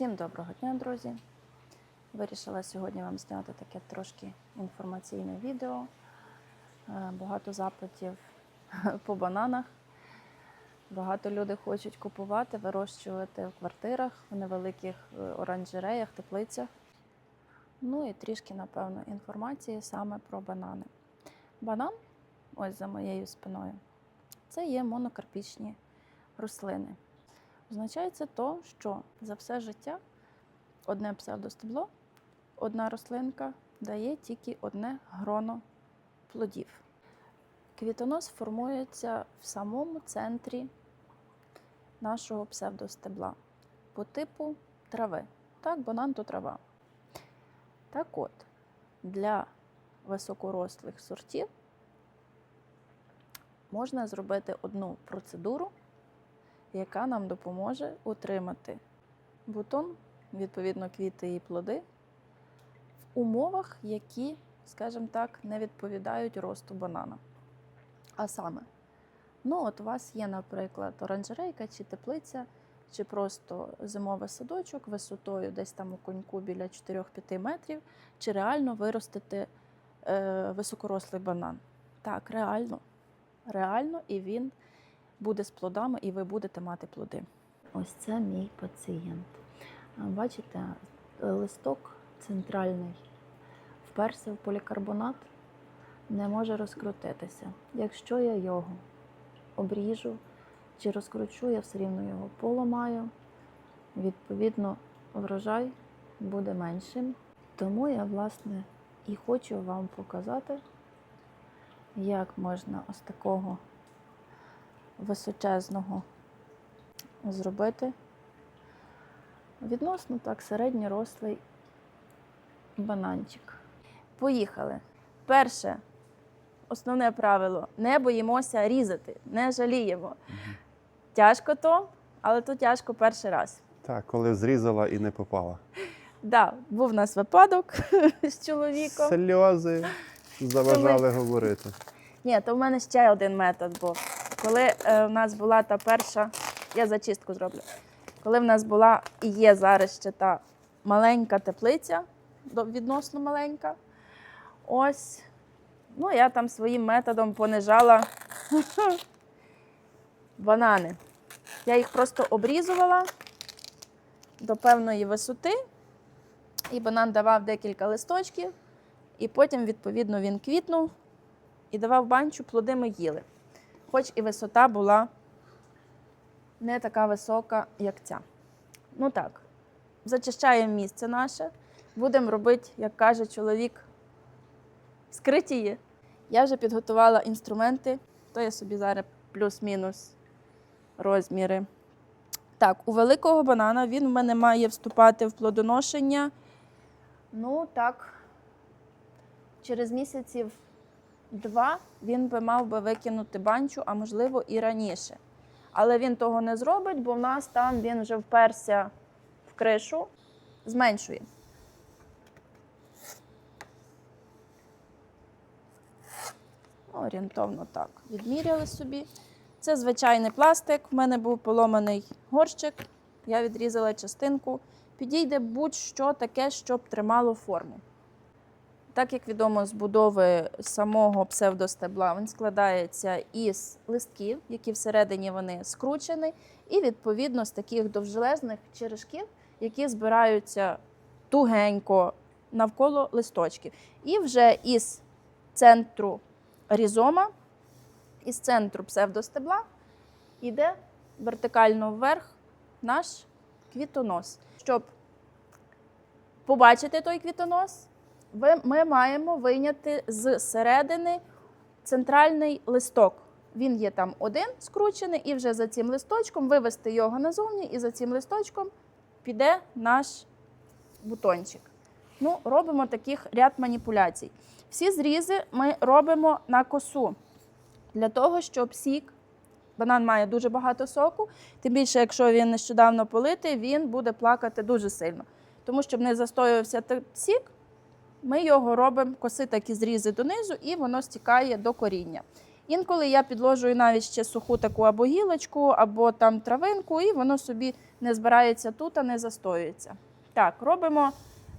Всім доброго дня, друзі! Вирішила сьогодні вам зняти таке трошки інформаційне відео. Е, Багато запитів по бананах. Багато людей хочуть купувати, вирощувати в квартирах, в невеликих е, оранжереях, теплицях. Ну і трішки, напевно, інформації саме про банани. Банан, ось за моєю спиною, це є монокарпічні рослини. Означає це то, що за все життя одне псевдостебло, одна рослинка дає тільки одне гроно плодів. Квітонос формується в самому центрі нашого псевдостебла по типу трави. Так, банан то трава. Так от, для високорослих сортів можна зробити одну процедуру, яка нам допоможе утримати бутон, відповідно, квіти і плоди в умовах, які, скажімо так, не відповідають росту банана. А саме, ну, от у вас є, наприклад, оранжерейка чи теплиця, чи просто зимовий садочок висотою десь там у коньку біля 4-5 метрів, чи реально виростити е, високорослий банан. Так, реально. Реально, і він буде з плодами, і ви будете мати плоди. Ось це мій пацієнт. Бачите, листок центральний вперся в полікарбонат, не може розкрутитися. Якщо я його обріжу чи розкручу, я все рівно його поламаю. Відповідно, врожай буде меншим. Тому я, власне, і хочу вам показати, як можна ось такого височезного зробити. Відносно так середньорослий бананчик. Поїхали. Перше, основне правило: не боїмося різати, не жаліємо. Тяжко то, але то тяжко перший раз. Так, коли зрізала і не попала. Да, був у нас випадок з чоловіком. Сльози заважали говорити. Ні, то в мене ще один метод був. Коли е, в нас була та перша, я зачистку зроблю. Коли в нас була і є зараз ще та маленька теплиця, відносно маленька, ось, ну я там своїм методом понижала банани. Я їх просто обрізувала до певної висоти, і банан давав декілька листочків, і потім, відповідно, він квітнув і давав банчу, плоди ми їли. Хоч і висота була не така висока, як ця. Ну так, зачищаємо місце наше, будемо робити, як каже чоловік, скритії. Я вже підготувала інструменти, то я собі зараз плюс-мінус розміри. Так, у великого банана він в мене має вступати в плодоношення. Ну, так, через місяців два він би мав би викинути банчу, а можливо і раніше. Але він того не зробить, бо в нас там він вже вперся в кришу, зменшує. Орієнтовно так. Відміряли собі. Це звичайний пластик. В мене був поломаний горщик. Я відрізала частинку. Підійде будь-що таке, щоб тримало форму. Так як відомо з будови самого псевдостебла, він складається із листків, які всередині вони скручені, і відповідно з таких довжелезних черешків, які збираються тугенько навколо листочків. І вже із центру різома, із центру псевдостебла йде вертикально вверх наш квітонос. Щоб побачити той квітонос, ми маємо вийняти з середини центральний листок. Він є там один скручений, і вже за цим листочком вивести його назовні, і за цим листочком піде наш бутончик. Ну, робимо таких ряд маніпуляцій. Всі зрізи ми робимо на косу для того, щоб сік. Банан має дуже багато соку, тим більше, якщо він нещодавно политий, він буде плакати дуже сильно. Тому щоб не застоювався сік, ми його робимо коси такі зрізи донизу, і воно стікає до коріння. Інколи я підложую навіть ще суху таку або гілочку, або там травинку, і воно собі не збирається тут, а не застоюється. Так, робимо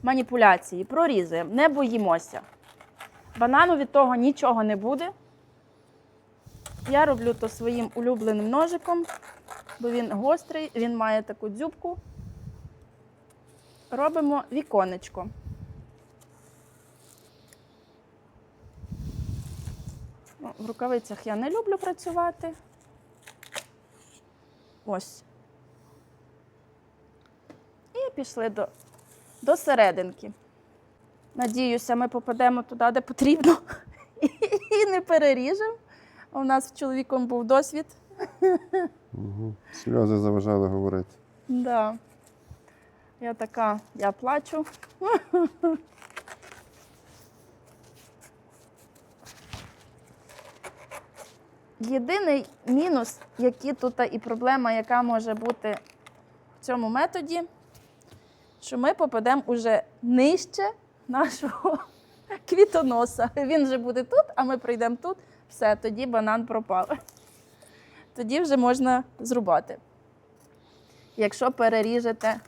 маніпуляції, прорізуємо, не боїмося. Банану від того нічого не буде. Я роблю то своїм улюбленим ножиком, бо він гострий, він має таку дзюбку. Робимо віконечко. В рукавицях я не люблю працювати. Ось. І пішли до, до серединки. Надіюся, ми попадемо туди, де потрібно, і не переріжемо. У нас з чоловіком був досвід. Угу. Сльози заважали говорити. Да. Я така, я плачу. Єдиний мінус, який тут і проблема, яка може бути в цьому методі, що ми попадемо уже нижче нашого квітоноса. Він вже буде тут, а ми прийдемо тут. Все, тоді банан пропав. Тоді вже можна зрубати якщо переріжете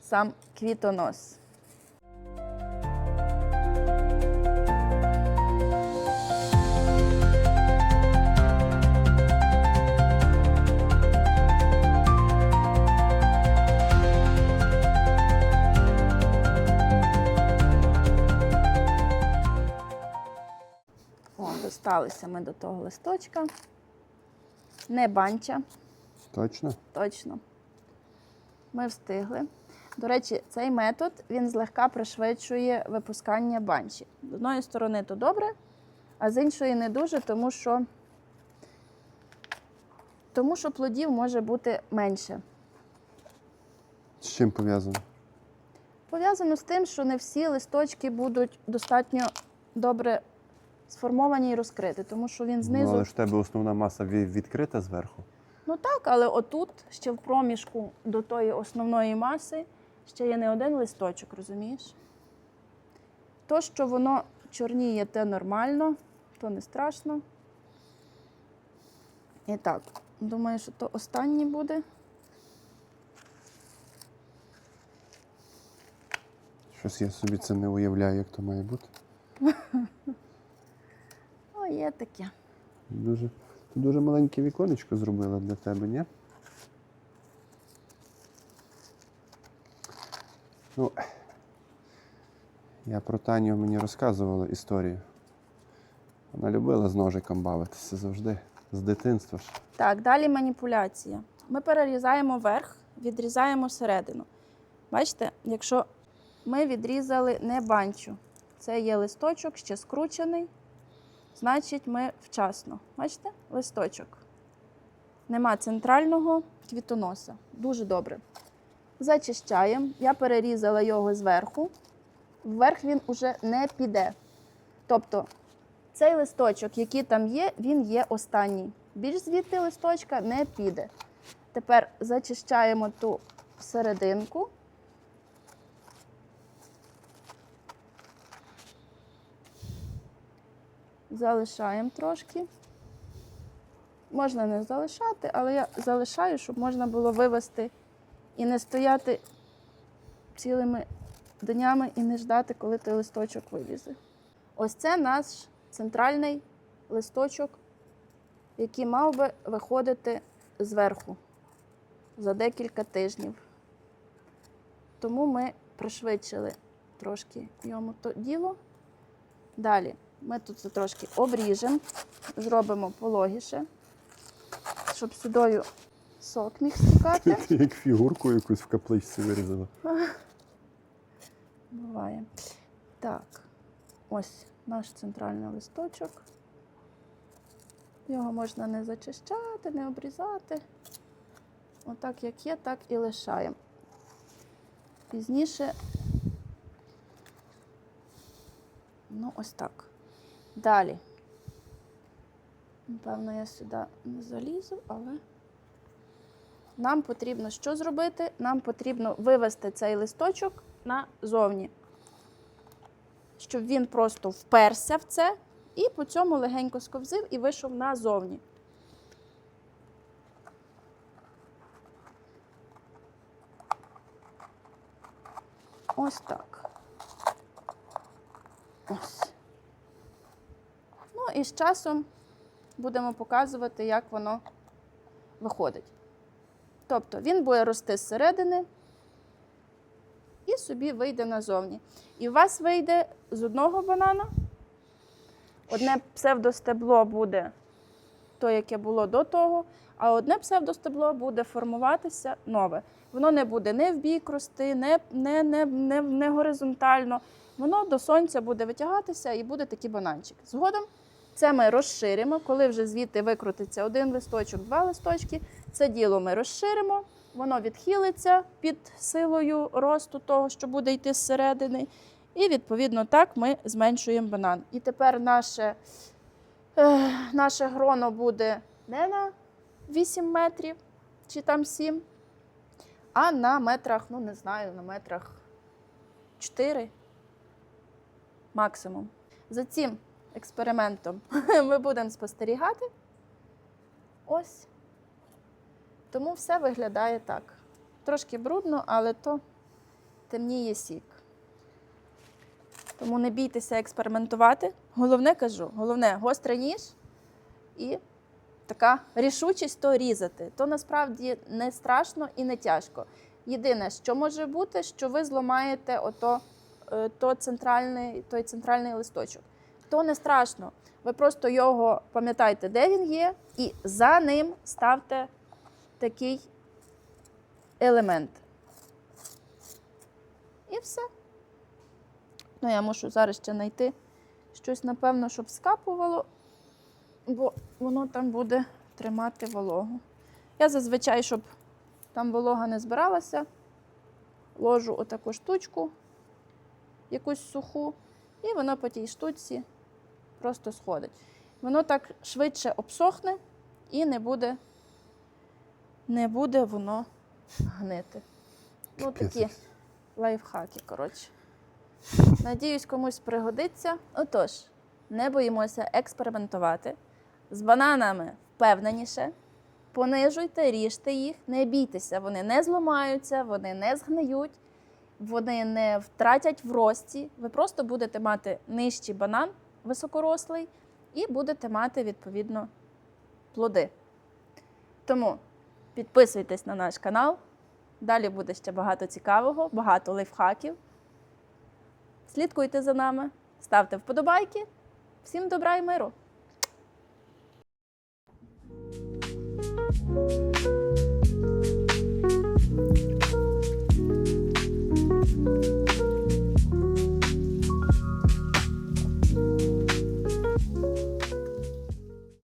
сам квітонос. Досталися ми до того листочка. Не банча. Точно? Точно. Ми встигли. До речі, цей метод він злегка пришвидшує випускання банші. З одної сторони, то добре, а з іншої не дуже, тому що, тому що плодів може бути менше. З чим пов'язано? Пов'язано з тим, що не всі листочки будуть достатньо добре сформовані і розкриті, тому що він Ну, знизу. але ж в тебе основна маса ві- відкрита зверху. Ну так, але отут, ще в проміжку до тої основної маси, ще є не один листочок, розумієш? То, що воно чорніє, те нормально, то не страшно. І так, думаю, що то останнє буде. Щось я собі це не уявляю, як то має бути. Є таке. Дуже, ти дуже маленьке віконечко зробила для тебе, ні? Ну, я про Таню мені розказувала історію. Вона любила з ножиком бавитися завжди, з дитинства ж. Так, далі маніпуляція. Ми перерізаємо верх, відрізаємо середину. Бачите, якщо ми відрізали не банчу, це є листочок, ще скручений, значить ми вчасно. Бачите, листочок. Нема центрального квітоноса. Дуже добре. Зачищаємо. Я перерізала його зверху. Вверх він уже не піде. Тобто цей листочок, який там є, він є останній. Більш звідти листочка не піде. Тепер зачищаємо ту серединку. Залишаємо трошки. Можна не залишати, але я залишаю, щоб можна було вивести і не стояти цілими днями і не ждати, коли той листочок вилізе. Ось це наш центральний листочок, який мав би виходити зверху за декілька тижнів. Тому ми пришвидшили трошки йому то діло. Далі ми тут це трошки обріжемо, зробимо пологіше, щоб сюдою сок міг стікати. Ти як фігурку якусь в капличці вирізала. Буває. Так, ось наш центральний листочок. Його можна не зачищати, не обрізати. Отак, як є, так і лишаємо. Пізніше, ну, ось так. Далі. Напевно, я сюди не залізу, але нам потрібно що зробити? Нам потрібно вивести цей листочок назовні. Щоб він просто вперся в це І по цьому легенько сковзив і вийшов назовні. Ось так. Ось. І з часом будемо показувати, як воно виходить. Тобто він буде рости зсередини і собі вийде назовні. І у вас вийде з одного банана. Одне псевдостебло буде то, яке було до того, а одне псевдостебло буде формуватися нове. Воно не буде не в бік рости, не, не, не, не, не горизонтально. Воно до сонця буде витягатися і буде такий бананчик. Згодом це ми розширимо, коли вже звідти викрутиться один листочок, два листочки. Це діло ми розширимо, воно відхилиться під силою росту того, що буде йти зсередини. І відповідно так ми зменшуємо банан. І тепер наше, наше гроно буде не на 8 метрів чи там 7, а на метрах, ну не знаю, на метрах 4 максимум. За цим експериментом ми будемо спостерігати. Ось. Тому все виглядає так. Трошки брудно, але то темніє сік. Тому не бійтеся експериментувати. Головне кажу, головне гострий ніж і така рішучість то різати. То насправді не страшно і не тяжко. Єдине, що може бути, що ви зламаєте ото, е, то центральний, той центральний листочок. То не страшно. Ви просто його пам'ятаєте, де він є, і за ним ставте такий елемент. І все. Ну, я мушу зараз ще знайти щось, напевно, щоб скапувало, бо воно там буде тримати вологу. Я зазвичай, щоб там волога не збиралася, ложу отаку штучку, якусь суху, і воно по тій штучці просто сходить. Воно так швидше обсохне і не буде, не буде воно гнити. Ну, такі лайфхаки, коротше. Надіюсь, комусь пригодиться. Отож, не боїмося експериментувати. З бананами впевненіше. Понижуйте, ріжте їх, не бійтеся, вони не зламаються, вони не згниють, вони не втратять в рості. Ви просто будете мати нижчий банан високорослий, і будете мати відповідно плоди. Тому підписуйтесь на наш канал. Далі буде ще багато цікавого, багато лайфхаків. Слідкуйте за нами, ставте вподобайки. Всім добра і миру!